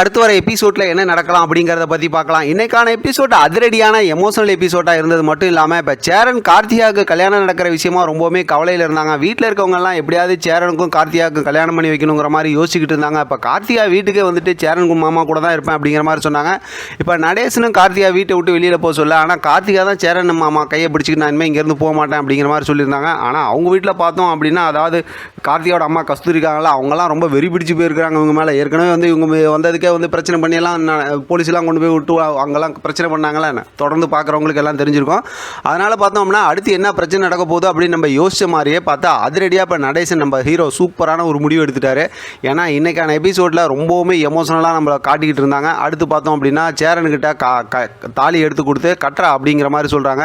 அடுத்து வர எபிசோடில் என்ன நடக்கலாம் அப்படிங்கிறத பற்றி பார்க்கலாம். இன்னைக்கான எபிசோட் அதிரடியான எமோஷனல் எபிசோடாக இருந்தது மட்டும் இல்லாமல் இப்போ சேரன் கார்த்தியாவுக்கு கல்யாணம் நடக்கிற விஷயமா ரொம்பவுமே கவலையில் இருந்தாங்க. வீட்டில் இருக்கவங்கலாம் எப்படியாவது சேரனுக்கும் கார்த்தியாவுக்கும் கல்யாணம் பண்ணி வைக்கணுங்கிற மாதிரி யோசிச்சுக்கிட்டு இருந்தாங்க. இப்போ கார்த்திகா வீட்டுக்கே வந்துட்டு சேரனுக்கும் மாமா கூட தான் இருப்பேன் அப்படிங்கிற மாதிரி சொன்னாங்க. இப்போ நடேசனும் கார்த்திகா வீட்டை விட்டு வெளியில் போக சொல்ல ஆனால் கார்த்திகா தான் சேரன் மாமா கையை பிடிச்சிக்கிட்டு நான் இனிமேல் இங்கேருந்து போக மாட்டேன் அப்படிங்கிற மாதிரி சொல்லியிருந்தாங்க. ஆனால் அவங்க வீட்டில் பார்த்தோம் அப்படின்னா அதாவது கார்த்தியோட அம்மா கஸ்தூரி இருக்காங்களா அவங்கலாம் ரொம்ப வெறி பிடிச்சி போயிருக்காங்க இவங்க மேலே ஏற்கனவே வந்து இவங்க வந்தது அதுக்கே வந்து பிரச்சனை பண்ணியெல்லாம் போலீஸ்லாம் கொண்டு போய் விட்டு அங்கெல்லாம் பிரச்சனை பண்ணாங்களே தொடர்ந்து பார்க்குறவங்களுக்கு எல்லாம் தெரிஞ்சிருக்கும். அதனால் பார்த்தோம்னா அடுத்து என்ன பிரச்சனை நடக்க போகுது அப்படின்னு நம்ம யோசிச்ச மாதிரியே பார்த்தா அதிரடியாக இப்போ நடேசன் நம்ம ஹீரோ சூப்பரான ஒரு முடிவு எடுத்துட்டாரு. ஏன்னா இன்றைக்கான எபிசோடில் ரொம்பவுமே எமோஷனலாக நம்மளை காட்டிக்கிட்டு இருந்தாங்க. அடுத்து பார்த்தோம் அப்படின்னா சேரன்கிட்ட கா க தாலி எடுத்து கொடுத்து கட்டுறா அப்படிங்கிற மாதிரி சொல்கிறாங்க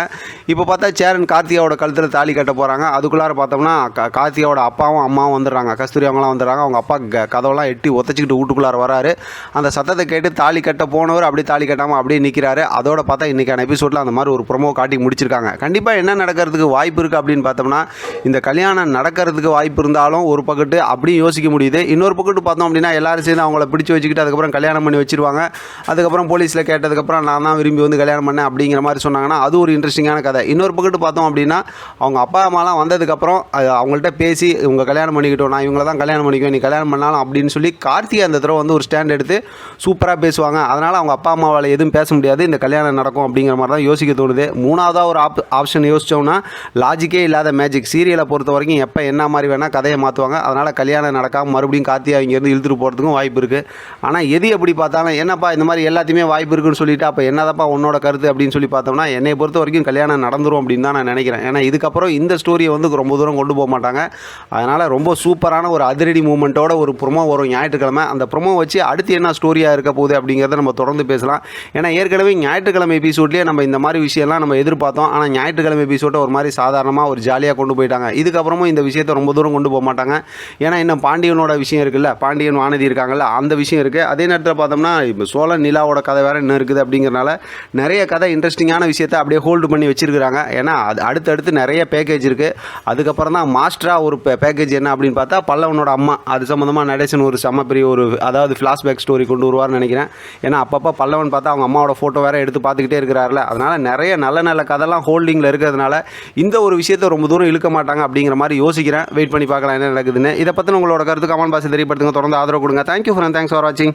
இப்போ பார்த்தா சேரன் கார்த்திகாவோட கழுத்தில் தாலி கட்ட போகிறாங்க அதுக்குள்ளார பார்த்தோம்னா கார்த்திகாவோட அப்பாவும் அம்மாவும் வந்துடுறாங்க. கஸ்தூரி அவங்களாம் வந்துடுறாங்க. அவங்க அப்பா க கதவெல்லாம் எட்டி ஒத்தச்சிக்கிட்டு வீட்டுக்குள்ளார வராரு. அந்த சத்தத்தை கேட்டு தாலி கட்ட போனவர் அப்படியே தாலி கட்டாமல் அப்படியே நிற்கிறாரு அதோட பார்த்தா இன்றைக்கான எபிசோடில் அந்த மாதிரி ஒரு ப்ரொமோ காட்டி முடிச்சிருக்காங்க. கண்டிப்பாக என்ன நடக்கிறதுக்கு வாய்ப்பு இருக்குது அப்படின்னு பார்த்தோம்னா இந்த கல்யாணம் நடக்கிறதுக்கு வாய்ப்பு இருந்தாலும் ஒரு பக்கத்து அப்படியும் யோசிக்க முடியுது. இன்னொரு பக்கத்து பார்த்தோம் அப்படின்னா எல்லாரும் சேர்ந்து அவங்கள பிடிச்சி வச்சுக்கிட்டு அதுக்கப்புறம் கல்யாணம் பண்ணி வச்சிருவாங்க. அதுக்கப்புறம் போலீஸில் கேட்டதுக்கப்புறம் நான் தான் விரும்பி வந்து கல்யாணம் பண்ணேன் அப்படிங்கிற மாதிரி சொன்னாங்கன்னா அது ஒரு இன்ட்ரெஸ்டிங்கான கதை. இன்னொரு பக்கத்து பார்த்தோம் அப்படின்னா அவங்க அப்பா அம்மாலாம் வந்ததுக்கப்புறம் அவங்கள்ட்ட பேசி இவங்க கல்யாணம் பண்ணிக்கிட்டோம் நான் இவங்கள தான் கல்யாணம் பண்ணிக்குவேன் நீ கல்யாணம் பண்ணாலும் அப்படின்னு சொல்லி கார்த்திகை அந்த தடவை வந்து ஒரு ஸ்டாண்ட் எடுத்து சூப்பராக பேசுவாங்க. அதனால் அவங்க அப்பா அம்மாவால் எதுவும் பேச முடியாது. இந்த கல்யாணம் நடக்கும் அப்படிங்கிற மாதிரி தான் யோசிக்க தோணுது. மூணாவதாக ஒரு ஆப் ஆப்ஷன் யோசித்தோம்னா லாஜிக்கே இல்லாத மேஜிக் சீரியலை பொறுத்த வரைக்கும் எப்போ என்ன மாதிரி வேணால் கதையை மாற்றுவாங்க அதனால் கல்யாணம் நடக்காமல் மறுபடியும் காத்தியாக இங்கேருந்து இழுத்துட்டு போகிறதுக்கும் வாய்ப்பு இருக்குது ஆனால் எது எப்படி பார்த்தாலும் என்னப்பா இந்த மாதிரி எல்லாத்தையுமே வாய்ப்பு இருக்குன்னு சொல்லிட்டு அப்போ என்னதாப்பா உன்னோட கருத்து அப்படின்னு சொல்லி பார்த்தோம்னா என்னை பொறுத்த வரைக்கும் கல்யாணம் நடந்துரும் அப்படின்னு தான் நான் நினைக்கிறேன். ஏன்னா இதுக்கப்புறம் இந்த ஸ்டோரியை வந்து ரொம்ப தூரம் கொண்டு போக மாட்டாங்க. அதனால் ரொம்ப சூப்பரான ஒரு அதிரடி மூமெண்ட்டோட ஒரு ப்ரொமோ வரும் ஞாயிற்றுக்கிழமை. அந்த ப்ரொமோ வச்சு அடுத்து என்ன ஸ்டோரியாக இருக்க போகுது அப்படிங்கிறத நம்ம தொடர்ந்து பேசலாம். ஏன்னா ஏற்கனவே ஞாயிற்றுக்கிழமை எபிசோட்லேயே நம்ம இந்த மாதிரி விஷயம்லாம் நம்ம எதிர்பார்த்தோம். ஆனால் ஞாயிற்றுக்கிழமை எபிசோட்டை ஒரு மாதிரி சாதாரணமாக ஒரு ஜாலியாக கொண்டு போயிட்டாங்க. இதுக்கப்புறமும் இந்த விஷயத்தை ரொம்ப தூரம் கொண்டு போக மாட்டாங்க. ஏன்னா இன்னும் பாண்டியனோட விஷயம் இருக்குல்ல பாண்டியன் வானதி இருக்காங்கல்ல அந்த விஷயம் இருக்குது அதே நேரத்தில் பார்த்தோம்னா இப்போ சோழன் நிலாவோட கதை வேறு இன்னும் இருக்குது அப்படிங்கிறனால நிறைய கதை இன்ட்ரெஸ்டிங்கான விஷயத்தை அப்படியே ஹோல்டு பண்ணி வச்சிருக்கிறாங்க. ஏன்னா அது அடுத்தடுத்து நிறைய பேக்கேஜ் இருக்குது அதுக்கப்புறம் தான் மாஸ்டராக ஒரு பேக்கேஜ் என்ன அப்படின்னு பார்த்தா பல்லவனோட அம்மா அது சம்மந்தமாக நடேசன் ஒரு செம்ம பெரிய ஒரு அதாவது ஃப்ளாஷ்பேக் ஸ்டோரி கொண்டு வருவார்னு நினைக்கிறேன். ஏன்னா அப்பப்போ பல்லவன் பார்த்தா அவங்க அம்மாவோட ஃபோட்டோ வேறு எடுத்து பார்த்துக்கிட்டே இருக்கிறாருல. அதனால் நிறைய நல்ல நல்ல கதைலாம் ஹோல்டிங்கில் இருக்கிறதுனால இந்த ஒரு விஷயத்த ரொம்ப தூரம் இழுக்க மாட்டாங்க அப்படிங்கிற மாதிரி யோசிக்கிறேன். வெயிட் பண்ணி பார்க்கலாம் என்ன நடக்குதுன்னு. இதை பற்றின உங்களோட கருத்து கமெண்ட் பாக்ஸ் தெரியப்படுத்துங்க. தொடர்ந்து ஆதரவு கொடுங்க. தேங்க்யூ ஃபார் தேங்க்ஸ் ஃபார் வாட்சிங்